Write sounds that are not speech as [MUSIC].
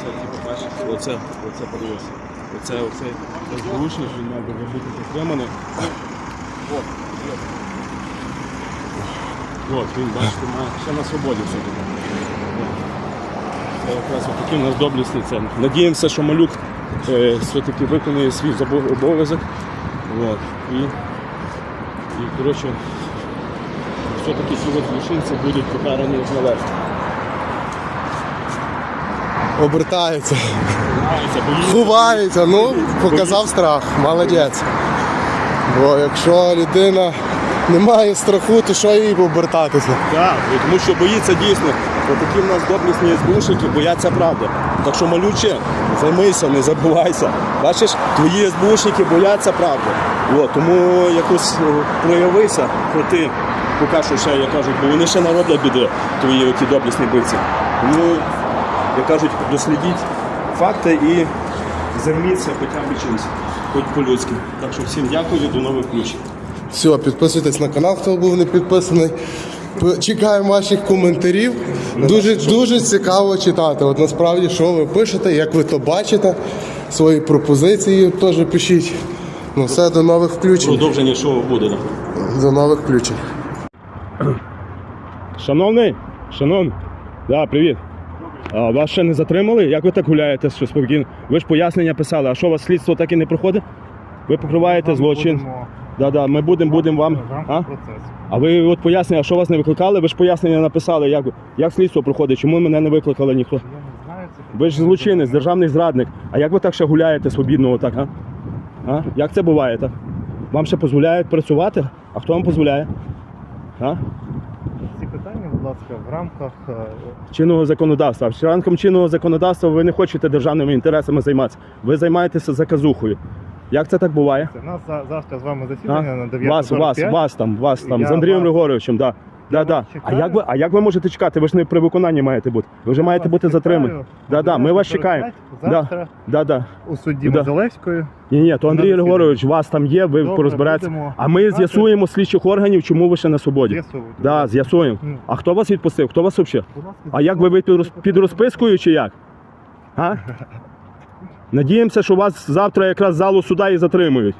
Оце, типу, бачиш, оце, оце подивись. Оце, оце, він мав би бути підтриманий. От. От, він, бачите, має ще на свободі все таке. Це якраз такий у нас доблісний центр. Надіємося, що малюк е, все-таки виконує свій обов'язок. От. І, і коротше, все-таки от злочинці будуть покарані як належить. Обертається, Ховаються, ховається, ну, показав страх, молодець. Бо якщо людина не має страху, то що їй обертатися? Так, тому що боїться дійсно. Бо такі в нас доблісні СБУшники бояться правди. Так що малюче, займися, не забувайся. Бачиш, твої СБУшники бояться правди. От, тому якось е, проявися проти, поки що ще, як кажуть, бо вони ще нароблять біди, твої оті доблісні бойці. Тому, як кажуть, дослідіть факти і займіться хоча б чимось, хоч по-людськи. Так що всім дякую, до нових включень. Все, підписуйтесь на канал, хто був не підписаний. Чекаємо ваших коментарів. Дуже дуже цікаво читати. От насправді, що ви пишете, як ви то бачите, свої пропозиції теж пишіть. Ну все, до нових включень. Продовження шоу буде. До нових включень. Шановний, шановний, да, привіт. А, вас ще не затримали? Як ви так гуляєте, що спокійно? Ви ж пояснення писали, а що у вас слідство так і не проходить? Ви покриваєте злочин. Да, да, ми будемо будемо вам. А? а ви от пояснення, що вас не викликали? Ви ж пояснення написали, як, як слідство проходить, чому мене не викликали ніхто? Ви ж злочинець, державний зрадник. А як ви так ще гуляєте свобідно отак, а? а? Як це буває так? Вам ще дозволяють працювати? А хто вам дозволяє? А? Будь ласка, в рамках е, чинного законодавства. А в рамках чинного законодавства ви не хочете державними інтересами займатися. Ви займаєтеся заказухою. Як це так буває? це у нас за- завтра з вами А? засідання на 9.45. Вас, вас, вас там, вас там, Я з Андрієм вас- Григоровичем, да. Да, да. А як ви, а як ви можете чекати? Ви ж не при виконанні маєте бути. Ви вже маєте бути затримані. Да, да, ми вас чекаємо. Завтра Да, да. у судді Да. Мозолевської. Ні, ні, то Андрій засідання. Григорович, вас там є, ви Добре, порозберетеся. будемо А ми знати. з'ясуємо слідчих органів, чому ви ще на свободі. З'ясовувати. Да, з'ясуємо. Ну. А хто вас відпустив? Хто вас взагалі? Будь ласка, А як ви, ви під, роз- під розпискою чи як? А? [LAUGHS] Надіємося, що вас завтра якраз з залу суда і затримують.